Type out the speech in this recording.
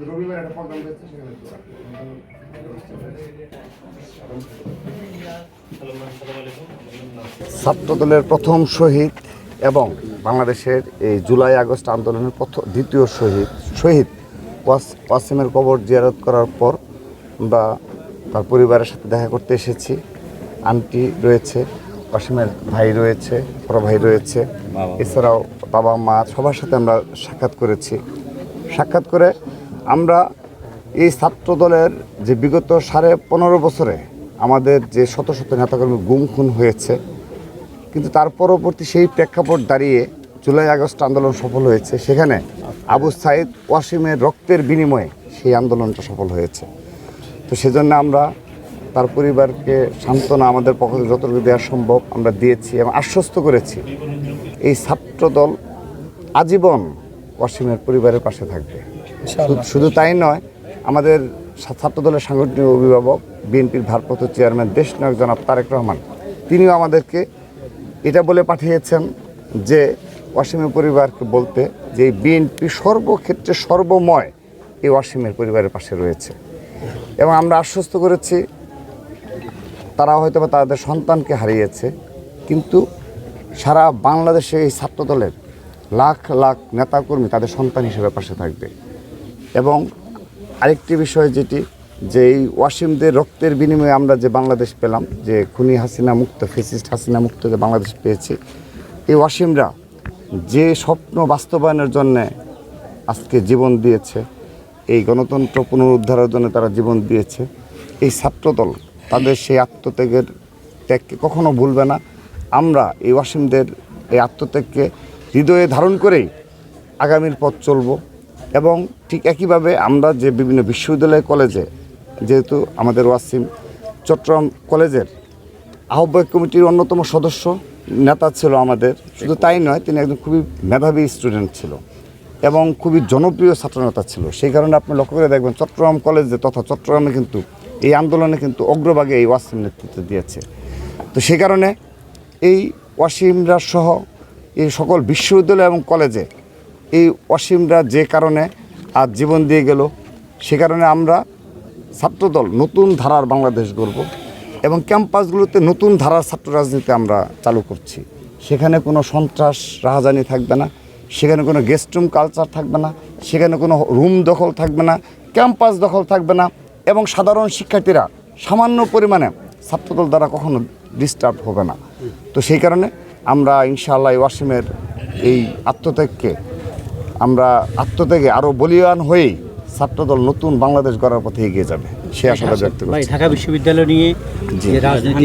রবিবার একটা প্রোগ্রাম রয়েছে ছাত্রদলের প্রথম শহীদ এবং বাংলাদেশের এই জুলাই আগস্ট আন্দোলনের প্রথম দ্বিতীয় শহীদ শহীদ ওয়াস- ওয়াসিমের কবর জিয়ারত করার পর আমরা তার পরিবারের সাথে দেখা করতে এসেছি। আন্টি রয়েছে অসীমের ভাই রয়েছে বড় ভাই রয়েছে। এছাড়াও বাবা মা সবার সাথে আমরা সাক্ষাৎ করেছি। সাক্ষাৎ করে আমরা এই ছাত্রদলের যে বিগত সাড়ে পনেরো বছরে আমাদের যে শত শত নেতাকর্মী গুম খুন হয়েছে কিন্তু তার পরবর্তী সেই প্রেক্ষাপট দাঁড়িয়ে জুলাই আগস্ট আন্দোলন সফল হয়েছে। সেখানে আবু সাইদ ওয়াসিমের রক্তের বিনিময়ে সেই আন্দোলনটা সফল হয়েছে। তো সেজন্য আমরা তার পরিবারকে সান্ত্বনা আমাদের পক্ষ থেকে যতটুকু দেওয়া সম্ভব আমরা দিয়েছি এবং আশ্বস্ত করেছি। এই ছাত্রদল আজীবন ওয়াসিমের পরিবারের পাশে থাকবে। শুধু- তাই নয় আমাদের ছা- ছাত্রদলের সাংগঠনিক অভিভাবক বিএনপির ভারপ্রাপ্ত চেয়ারম্যান দেশ নায়ক জনাব তারেক রহমান তিনিও আমাদেরকে এটা বলে পাঠিয়েছেন যে ওয়াসিমের পরিবারকে বলতে যে বিএনপি সর্বক্ষেত্রে সর্বময় এই ওয়াসিমের পরিবারের পাশে রয়েছে। এবং আমরা আশ্বস্ত করেছি তারা হয়তো বা তাদের সন্তানকে হারিয়েছে, কিন্তু সারা বাংলাদেশে এই ছাত্রদলের লাখ লাখ নেতাকর্মী তাদের সন্তান হিসেবে পাশে থাকবে। এবং আরেকটি বিষয় যেটি, যে এই ওয়াসিমদের রক্তের বিনিময়ে আমরা যে বাংলাদেশ পেলাম, যে খুনি হাসিনা মুক্ত, ফেসিস্ট হাসিনা মুক্ত যে বাংলাদেশ পেয়েছি, এই ওয়াসিমরা যে স্বপ্ন বাস্তবায়নের জন্যে আজকে জীবন দিয়েছে এই গণতন্ত্র পুনরুদ্ধারের জন্য তারা জীবন দিয়েছে। এই ছাত্রদল, তাদের সেই আত্মত্যাগের ত্যাগকে কখনো ভুলবে না। আমরা এই ওয়াসিমদের এই আত্মত্যাগকে হৃদয়ে ধারণ করেই আগামীর পথ চলব এবং ঠিক একইভাবে আমরা যে বিভিন্ন বিশ্ববিদ্যালয় কলেজে, যেহেতু আমাদের ওয়াসিম চট্টগ্রাম কলেজের আহ্বায়ক কমিটির অন্যতম সদস্য, নেতা ছিল আমাদের, শুধু তাই নয়, তিনি একজন খুবই মেধাবী স্টুডেন্ট ছিল। এবং খুবই জনপ্রিয় ছাত্রনেতা ছিল। সেই কারণে আপনি লক্ষ্য করে দেখবেন চট্টগ্রাম কলেজে তথা চট্টগ্রামে কিন্তু এই আন্দোলনে কিন্তু অগ্রভাগে এই ওয়াসিম নেতৃত্ব দিয়েছে। তো সেই কারণে এই ওয়াসিমরা সহ এই সকল বিশ্ববিদ্যালয় এবং কলেজে এই অসীমরা যে কারণে আজ জীবন দিয়ে গেল, সে কারণে আমরা ছাত্রদল, নতুন ধারার বাংলাদেশ গড়ব এবং ক্যাম্পাসগুলোতে নতুন ধারার ছাত্র রাজনীতি আমরা চালু করছি। সেখানে কোনো সন্ত্রাস, রাহাজানি থাকবে না। সেখানে কোনো গেস্ট রুম কালচার থাকবে না সেখানে কোনো রুম দখল থাকবে না ক্যাম্পাস দখল থাকবে না এবং সাধারণ শিক্ষার্থীরা সামান্য পরিমাণে ছাত্রদল দ্বারা কখনো ডিস্টার্ব হবে না। তো সেই কারণে আমরা ইনশাআল্লাহ ওয়াসিমের এই আত্মত্যাগকে আমরা আত্মত্যাগে আরও বলিয়ান হয়েই ছাত্রদল নতুন বাংলাদেশ গড়ার পথে এগিয়ে যাবে সে আশাবাদ ব্যক্ত করছি। ঢাকা বিশ্ববিদ্যালয় নিয়ে যে রাজনীতি